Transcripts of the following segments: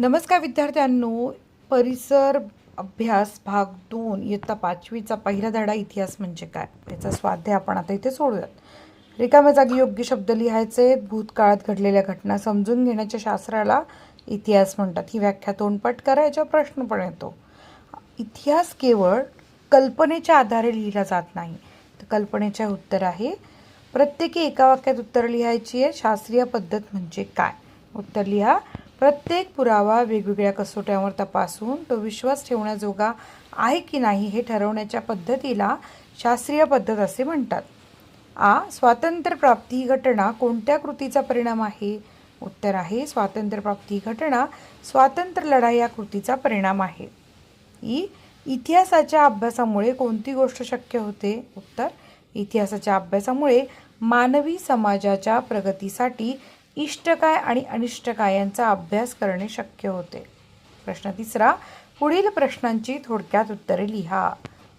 नमस्कार विद्यार्थ्यांनो. परिसर अभ्यास भाग दोन इयत्ता पाचवीचा पहिला धडा इतिहास म्हणजे काय? याचा स्वाध्याय आपण आता इथे सोडूयात. रिकाम्या जागी योग्य शब्द लिहायचे भूतकाळात घडलेल्या घटना समजून घेण्याच्या शास्त्राला इतिहास म्हणतात. ही व्याख्या तोंडपाठ करा याच्यावर प्रश्न पण येतो. इतिहास केवळ कल्पनेच्या आधारे लिहिला जात नाही. तर कल्पनेचे उत्तर आहे प्रत्येकी एका वाक्यात उत्तर लिहायची आहे. शास्त्रीय पद्धत म्हणजे काय? उत्तर लिहा प्रत्येक पुरावा वेगवेगळ्या कसोट्यांवर तपासून तो विश्वास ठेवण्याजोगा आहे की नाही हे ठरवण्याच्या पद्धतीला शास्त्रीय पद्धत असे म्हणतात. आ. स्वातंत्र्यप्राप्ती ही घटना कोणत्या कृतीचा परिणाम आहे? उत्तर आहे स्वातंत्र्यप्राप्ती ही घटना स्वातंत्र्य लढाई या कृतीचा परिणाम आहे. ई. इतिहासाच्या अभ्यासामुळे कोणती गोष्ट शक्य होते? उत्तर इतिहासाच्या अभ्यासामुळे मानवी समाजाच्या प्रगतीसाठी इष्ट काय आणि अनिष्ट काय यांचा अभ्यास करणे शक्य होते. प्रश्न तिसरा पुढील प्रश्नांची थोडक्यात उत्तरे लिहा.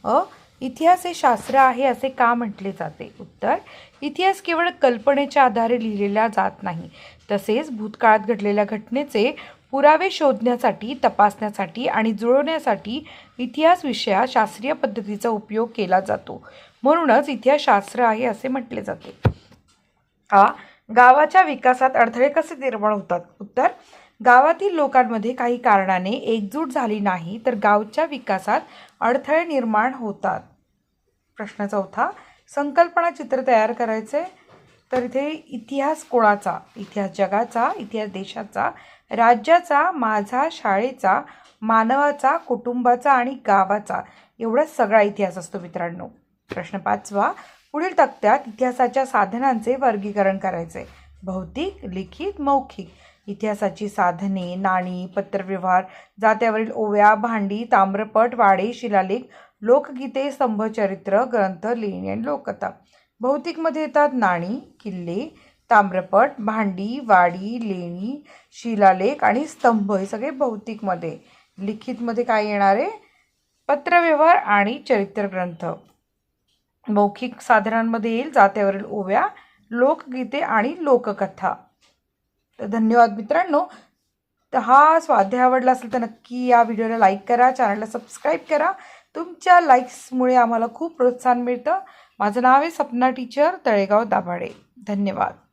अ इतिहास हे शास्त्र आहे असे का म्हटले जाते? उत्तर इतिहास केवळ कल्पनेच्या आधारे लिहिलेला जात नाही. तसेच भूतकाळात घडलेल्या घटनेचे पुरावे शोधण्यासाठी तपासण्यासाठी आणि जुळवण्यासाठी इतिहास विषयात शास्त्रीय पद्धतीचा उपयोग केला जातो. म्हणूनच इतिहास शास्त्र आहे असे म्हटले जाते. आ गावाच्या विकासात अडथळे कसे निर्माण होतात? उत्तर गावातील लोकांमध्ये काही कारणाने एकजूट झाली नाही तर गावच्या विकासात अडथळे निर्माण होतात. प्रश्न चौथा संकल्पना चित्र तयार करायचे? तर इथे इतिहास कोणाचा? इतिहास जगाचा इतिहास देशाचा राज्याचा माझा शाळेचा मानवाचा कुटुंबाचा आणि गावाचा. एवढा सगळा इतिहास असतो मित्रांनो. प्रश्न पाचवा पुढील तक्त्यात इतिहासाच्या साधनांचे वर्गीकरण करायचे भौतिक लिखित मौखिक. इतिहासाची साधने नाणी पत्रव्यवहार जात्यावरील ओव्या भांडी ताम्रपट वाडे शिलालेख लोकगीते स्तंभचरित्र ग्रंथ लेणी आणि लोककथा. भौतिकमध्ये येतात नाणी किल्ले ताम्रपट भांडी वाडी लेणी शिलालेख आणि स्तंभ हे सगळे भौतिकमध्ये. लिखितमध्ये काय येणार आहे? पत्रव्यवहार आणि चरित्र ग्रंथ मौखिक साधनांमध्ये येईल जात्यावरील ओव्या लोकगीते आणि लोककथा. तर धन्यवाद मित्रांनो. तर हा स्वाध्याय आवडला असेल तर नक्की या व्हिडिओला लाईक करा चॅनलला सबस्क्राईब करा. तुमच्या लाईक्समुळे आम्हाला खूप प्रोत्साहन मिळतं. माझं नाव आहे सपना टीचर तळेगाव दाभाडे. धन्यवाद.